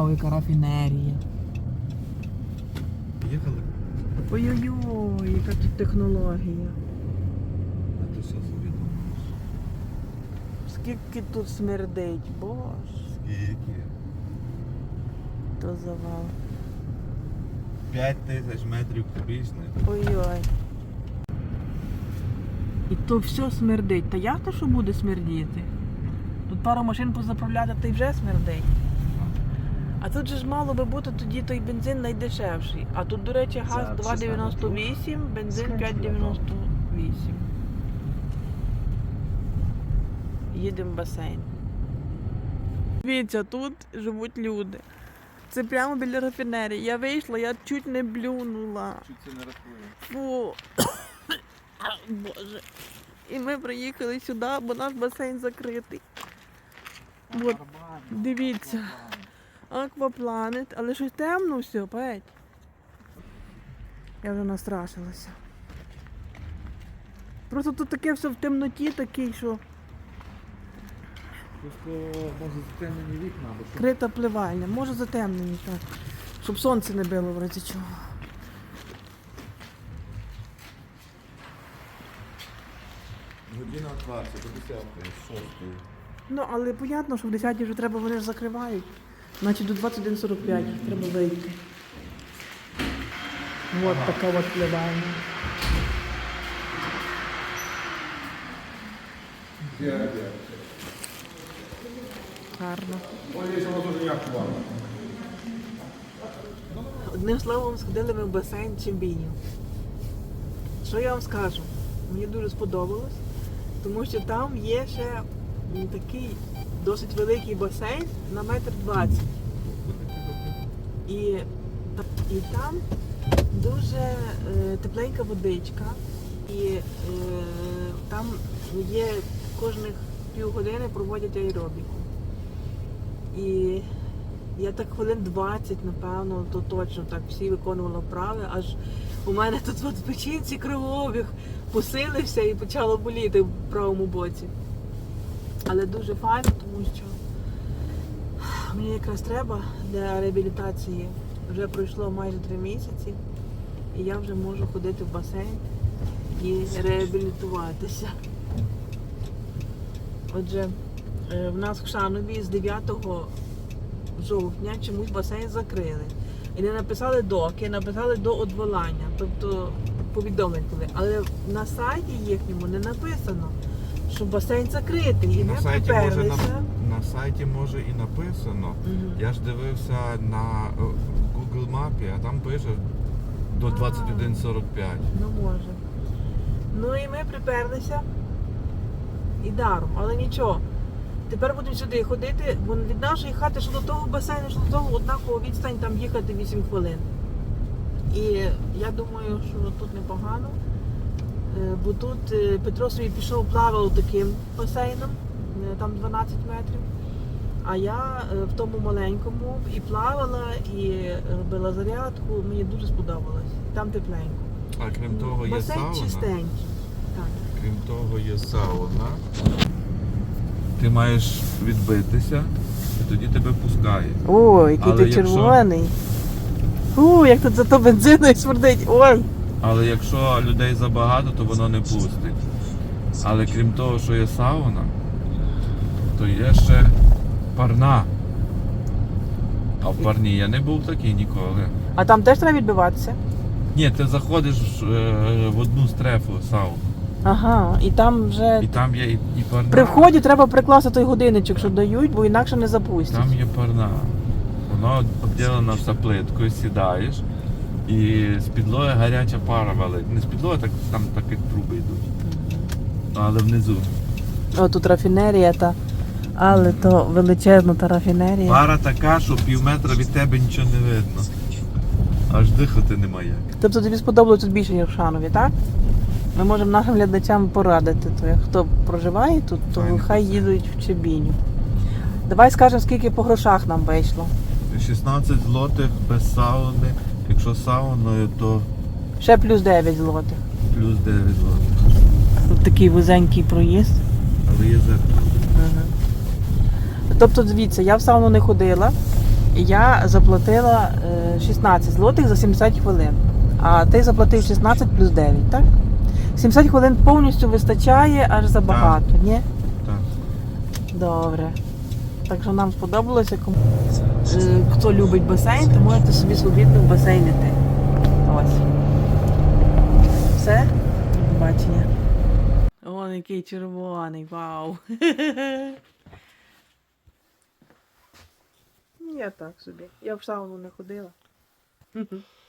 Вау, яка рафінерія. Їхали? Ой-ой-ой, яка тут технологія. А ти все собі. Скільки тут смердить, боже, Скільки? то завал. 5 тисяч метрів кубічних. Ой-ой. І то все смердить. Та як то що буде смердіти? Тут пару машин позаправляти, та й вже смердить. А тут же ж мало би бути тоді той бензин найдешевший. А тут, до речі, газ 2,98, бензин 5,98. Їдемо в басейн. Дивіться, тут живуть люди. Це прямо біля рафінерії. Я вийшла, я чуть не блюнула. Чуть це не рахує. Фу. Боже. І ми приїхали сюди, бо наш басейн закритий. От, дивіться. Аквапланет, але щось темно все, петь. Я вже настрашилася. Просто тут таке все в темноті такий, що Просто може затемнені вікна, або що. крита пливальня. Може затемнені, так. Щоб сонце не било в разі чого. Година 20, до 10, 6. Ну, але понятно, що в 10 вже треба, вони ж закривають. Значить до 21.45 треба вийти. От така от пливальня. Гарно. Одним словом, сходили ми в басейн Чимбінів. Що я вам скажу? Мені дуже сподобалось, тому що там є ще такий досить великий басейн на метр двадцять. І, і там дуже е, тепленька водичка, і е, там є кожних півгодини проводять аеробіку. І я так хвилин 20, напевно, то точно так всі виконували вправи, аж у мене тут в печінці кровообіг посилився і почало боліти в правому боці. Але дуже файно, тому що мені якраз треба для реабілітації. Вже пройшло майже три місяці, і я вже можу ходити в басейн і реабілітуватися. Отже, е, в нас в Шанові з 9 жовтня чомусь басейн закрили. І не написали доки, написали до одволання, тобто повідомлення. Але на сайті їхньому не написано, що басейн закритий. І ми На сайті, може, приперлися. на, на сайті може і написано. Мгм. Я ж дивився на е, Google мапі, а там пише до 21.45. Ну може. Ну і ми приперлися і даром, але нічого. Тепер будемо сюди ходити, бо від нашої хати що до того басейну, що до того однаково відстань там їхати 8 хвилин. І я думаю, що тут непогано. Е, Бо тут е, Петро собі пішов плавав таким басейном, е, там 12 метрів. А я в тому маленькому і плавала, і робила зарядку. Мені дуже сподобалось. Там тепленько. А крім того, є Басейн сауна. чистенький. Так. Крім того, є сауна. Ти маєш відбитися, і тоді тебе пускають. Ой, який Але ти якщо- червоний. У, як тут зато бензиною смердить. Ой. Але якщо людей забагато, то воно не пустить. Але крім того, що є сауна, то є ще парна. А в парні я не був такий ніколи. А там теж треба відбиватися? Ні, ти заходиш е, в одну стрефу сауну. Ага, і там вже І там є і, і парна. при вході треба прикласти той годинничок, що дають, бо інакше не запустять. Там є парна. Воно обділено все плиткою, сідаєш. І з підлоги гаряча пара валить. Не з підлоги, так там так як труби йдуть. Але внизу. О, тут рафінерія та. Але то величезна та рафінерія. Пара така, що пів метра від тебе нічого не видно. Аж дихати немає як. Тобто тобі сподобалось тут більше, ніж в Шанові, так? Ми можемо нашим глядачам порадити. То, як хто проживає тут, то Файно хай їдуть в Чебіню. Давай скажемо, скільки по грошах нам вийшло. 16 злотих без сауни. Якщо сауною, то Ще плюс 9 злотих. плюс 9 злотих. Тут такий вузенький проїзд. Але є зеркало. Тобто, дивіться, я в сауну не ходила. Я заплатила е, 16 злотих за 70 хвилин. А ти заплатив 16 плюс 9, так? 70 хвилин повністю вистачає аж забагато, ні? Так. Добре. Так що нам сподобалося. Кому- Е, Хто любить басейн, то можете собі свобідно в басейн іти. Ось. Все? До побачення. О, який червоний, вау. Я так собі. Я в сауну не ходила.